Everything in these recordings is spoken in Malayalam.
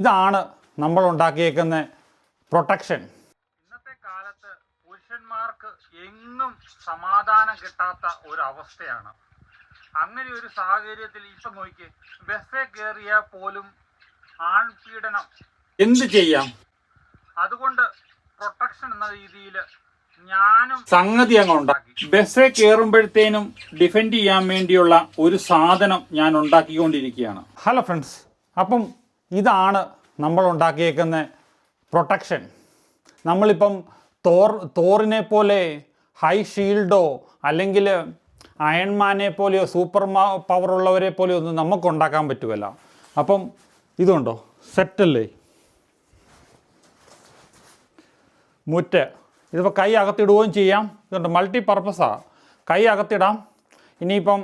ഇതാണ് നമ്മൾ ഉണ്ടാക്കിയേക്കുന്ന പ്രൊട്ടക്ഷൻ. ഇന്നത്തെ കാലത്ത് പുരുഷന്മാർക്ക് എങ്ങും സമാധാനം കിട്ടാത്ത ഒരു അവസ്ഥയാണ് അങ്ങനെ ഒരു സാഹചര്യത്തിൽ ഇപ്പം നോക്കി ബസ്സിൽ കയറിയാൽ പോലും ആൺപീഡനം എന്ത് ചെയ്യാം? അതുകൊണ്ട് പ്രൊട്ടക്ഷൻ എന്ന രീതിയിൽ ഞാനും സംഗതി അങ്ങ് ഉണ്ടാക്കി. ബസ്സിൽ കയറുമ്പോഴത്തേനും ഡിഫെൻഡ് ചെയ്യാൻ വേണ്ടിയുള്ള ഒരു സാധനം ഞാൻ ഉണ്ടാക്കിക്കൊണ്ടിരിക്കുകയാണ്. ഹലോ ഫ്രണ്ട്സ് അപ്പം ഇതാണ് നമ്മൾ ഉണ്ടാക്കിയേക്കുന്ന പ്രൊട്ടക്ഷൻ നമ്മളിപ്പം തോർ തോറിനെ പോലെ ഹൈ ഷീൽഡോ അല്ലെങ്കിൽ അയൺമാനെ പോലെയോ സൂപ്പർ പവർ ഉള്ളവരെ പോലെയോ ഒന്നും നമുക്ക് ഉണ്ടാക്കാൻ പറ്റുമല്ല അപ്പം ഇതുണ്ടോ? സെറ്റല്ലേ മുറ്റ്. ഇതിപ്പോൾ കൈ അകത്തിടുകയും ചെയ്യാം. ഇതുണ്ട് മൾട്ടി പർപ്പസാണ് കൈ അകത്തിടാം. ഇനിയിപ്പം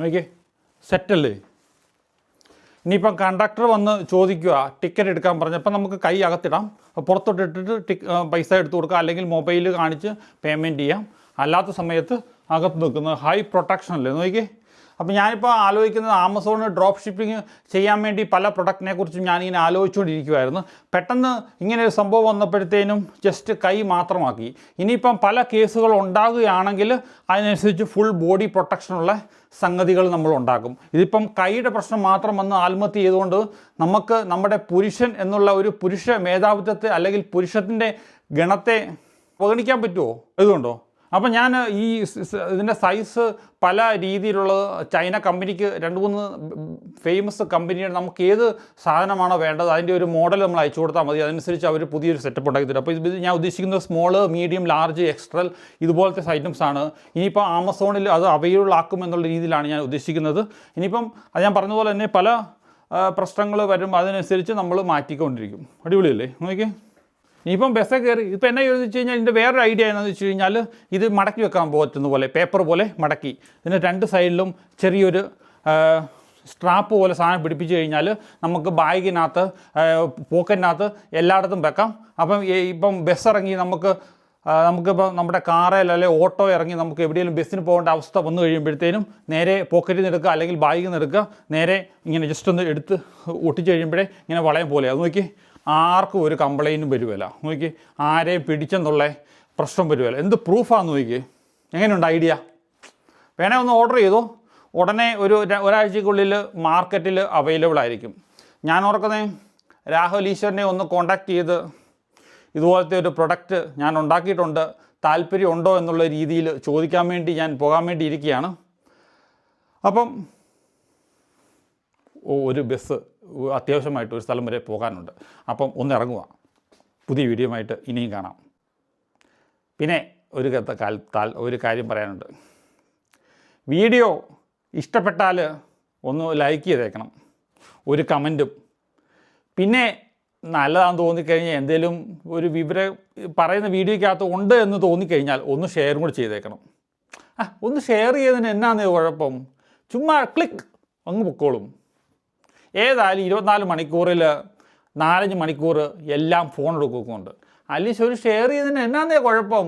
നോക്കിയേ. സെറ്റല്ലേ ഇനിയിപ്പം കണ്ടക്ടർ വന്ന് ചോദിക്കുക ടിക്കറ്റ് എടുക്കാൻ പറഞ്ഞപ്പോൾ നമുക്ക് കൈ അകത്തിടാം. പുറത്തോട്ട് ഇട്ടിട്ട് ടിക് പൈസ എടുത്തു കൊടുക്കുക അല്ലെങ്കിൽ മൊബൈൽ കാണിച്ച് പേയ്മെന്റ് ചെയ്യാം. അല്ലാത്ത സമയത്ത് അകത്ത് നിൽക്കുന്നത് ഹൈ പ്രൊട്ടക്ഷൻ അല്ലേ? നോക്കിയേ അപ്പോൾ ഞാനിപ്പോൾ ആലോചിക്കുന്നത് ആമസോണിന് ഡ്രോപ്പ് ഷിപ്പിംഗ് ചെയ്യാൻ വേണ്ടി പല പ്രൊഡക്റ്റിനെ കുറിച്ചും ഞാനിങ്ങനെ ആലോചിച്ചുകൊണ്ടിരിക്കുമായിരുന്നു പെട്ടെന്ന് ഇങ്ങനെ ഒരു സംഭവം വന്നപ്പോഴത്തേനും ജസ്റ്റ് കൈ മാത്രമാക്കി. ഇനിയിപ്പം പല കേസുകൾ ഉണ്ടാകുകയാണെങ്കിൽ അതിനനുസരിച്ച് ഫുൾ ബോഡി പ്രൊട്ടക്ഷനുള്ള സംഗതികൾ നമ്മൾ ഉണ്ടാക്കും. ഇതിപ്പം കൈയുടെ പ്രശ്നം മാത്രം വന്ന് ആത്മഹത്യ ചെയ്തുകൊണ്ട് നമുക്ക് നമ്മുടെ പുരുഷൻ എന്നുള്ള ഒരു പുരുഷ മേധാവിത്വത്തെ അല്ലെങ്കിൽ പുരുഷത്തിന്റെ ഗണത്തെ അവഗണിക്കാൻ പറ്റുമോ ഇതുകൊണ്ടോ? അപ്പം ഞാൻ ഈ ഇതിന്റെ സൈസ് പല രീതിയിലുള്ള ചൈന കമ്പനിക്ക് രണ്ട് മൂന്ന് ഫേമസ് കമ്പനിയുടെ നമുക്ക് ഏത് സാധനമാണോ വേണ്ടത് അതിന്റെ ഒരു മോഡൽ നമ്മൾ അയച്ചു കൊടുത്താൽ മതി. അതനുസരിച്ച് അവർ പുതിയൊരു സെറ്റപ്പ് ഉണ്ടാക്കി തരും. അപ്പോൾ ഇത് ഞാൻ ഉദ്ദേശിക്കുന്നത് സ്മോൾ മീഡിയം ലാർജ് എക്സ്ട്രൽ ഇതുപോലത്തെ ഐറ്റംസ് ആണ്. ഇനിയിപ്പോൾ ആമസോണിൽ അത് അവൈലബിൾ ആക്കും എന്നുള്ള രീതിയിലാണ് ഞാൻ ഉദ്ദേശിക്കുന്നത്. ഇനിയിപ്പം അത് ഞാൻ പറഞ്ഞതുപോലെ തന്നെ പല പ്രശ്നങ്ങൾ വരും. അതിനനുസരിച്ച് നമ്മൾ മാറ്റിക്കൊണ്ടിരിക്കും. അടിപൊളിയല്ലേ? നോക്കിയേ. ഇനിയിപ്പം ബസ്സേ കയറി ഇപ്പം എന്നാ ചോദിച്ചു കഴിഞ്ഞാൽ ഇതിന്റെ വേറൊരു ഐഡിയ എന്താണെന്ന് വെച്ച് കഴിഞ്ഞാൽ ഇത് മടക്കി വെക്കാൻ പറ്റുന്ന പോലെ പേപ്പർ പോലെ മടക്കി. ഇതിന്റെ രണ്ട് സൈഡിലും ചെറിയൊരു സ്ട്രാപ്പ് പോലെ സാധനം പിടിപ്പിച്ച് കഴിഞ്ഞാൽ നമുക്ക് ബാഗിനകത്ത് പോക്കറ്റിനകത്ത് എല്ലായിടത്തും വെക്കാം. അപ്പം ഇപ്പം ബസ് ഇറങ്ങി നമുക്ക് നമുക്കിപ്പോൾ നമ്മുടെ കാറിൽ അല്ലെങ്കിൽ ഓട്ടോ ഇറങ്ങി നമുക്ക് എവിടെയെങ്കിലും ബസ്സിന് പോകേണ്ട അവസ്ഥ വന്നു കഴിയുമ്പോഴത്തേനും നേരെ പോക്കറ്റിൽ നിന്ന് എടുക്കുക അല്ലെങ്കിൽ ബാഗിൽ നിന്ന് എടുക്കുക. നേരെ ഇങ്ങനെ ജസ്റ്റ് ഒന്ന് എടുത്ത് ഒട്ടിച്ച് കഴിയുമ്പോഴേ ഇങ്ങനെ വളയം പോലെ. അത് നോക്കി. ആർക്കും ഒരു കംപ്ലൈന്റും വരുമല്ല നോക്കി ആരെയും പിടിച്ചെന്നുള്ള പ്രശ്നം വരുമല്ല എന്ത് പ്രൂഫാന്ന് നോക്കി എങ്ങനെയുണ്ട് ഐഡിയ? വേണേ ഒന്ന് ഓർഡർ ചെയ്തു? ഉടനെ ഒരു ഒരാഴ്ചക്കുള്ളിൽ മാർക്കറ്റിൽ അവൈലബിൾ ആയിരിക്കും. ഞാൻ ഓർക്കുന്നത് രാഹുൽ ഈശ്വരനെ ഒന്ന് കോണ്ടാക്ട് ചെയ്ത് ഇതുപോലത്തെ ഒരു പ്രൊഡക്റ്റ് ഞാൻ ഉണ്ടാക്കിയിട്ടുണ്ട്. താല്പര്യമുണ്ടോ എന്നുള്ള രീതിയിൽ ചോദിക്കാൻ വേണ്ടി ഞാൻ പോകാൻ വേണ്ടി ഇരിക്കുകയാണ്. അപ്പം ഒരു ബസ് അത്യാവശ്യമായിട്ട് ഒരു സ്ഥലം വരെ പോകാനുണ്ട്. അപ്പം ഒന്ന് ഇറങ്ങുക. പുതിയ വീഡിയോ ആയിട്ട് ഇനിയും കാണാം. പിന്നെ ഒരു കാൽ ഒരു കാര്യം പറയാനുണ്ട്. വീഡിയോ ഇഷ്ടപ്പെട്ടാൽ ഒന്ന് ലൈക്ക് ചെയ്തേക്കണം. ഒരു കമന്റും പിന്നെ നല്ലതാണെന്ന് തോന്നിക്കഴിഞ്ഞാൽ എന്തെങ്കിലും ഒരു വിവരം പറയുന്ന വീഡിയോയ്ക്കകത്ത് ഉണ്ട് എന്ന് തോന്നിക്കഴിഞ്ഞാൽ ഒന്ന് ഷെയറും കൂടി ചെയ്തേക്കണം. ആ ഒന്ന് ഷെയർ ചെയ്തതിന് എന്നാന്ന് കുഴപ്പം? ചുമ്മാ ക്ലിക്ക് അങ്ങ് പൊക്കോളും. ഏതായാലും ഇരുപത്തിനാല് മണിക്കൂറിൽ നാലഞ്ച് മണിക്കൂർ എല്ലാം ഫോൺ എടുക്കുന്നുണ്ട് അല്ലെങ്കിൽ ഒരു ഷെയർ ചെയ്തതിന് എന്നാന്നേ കുഴപ്പം?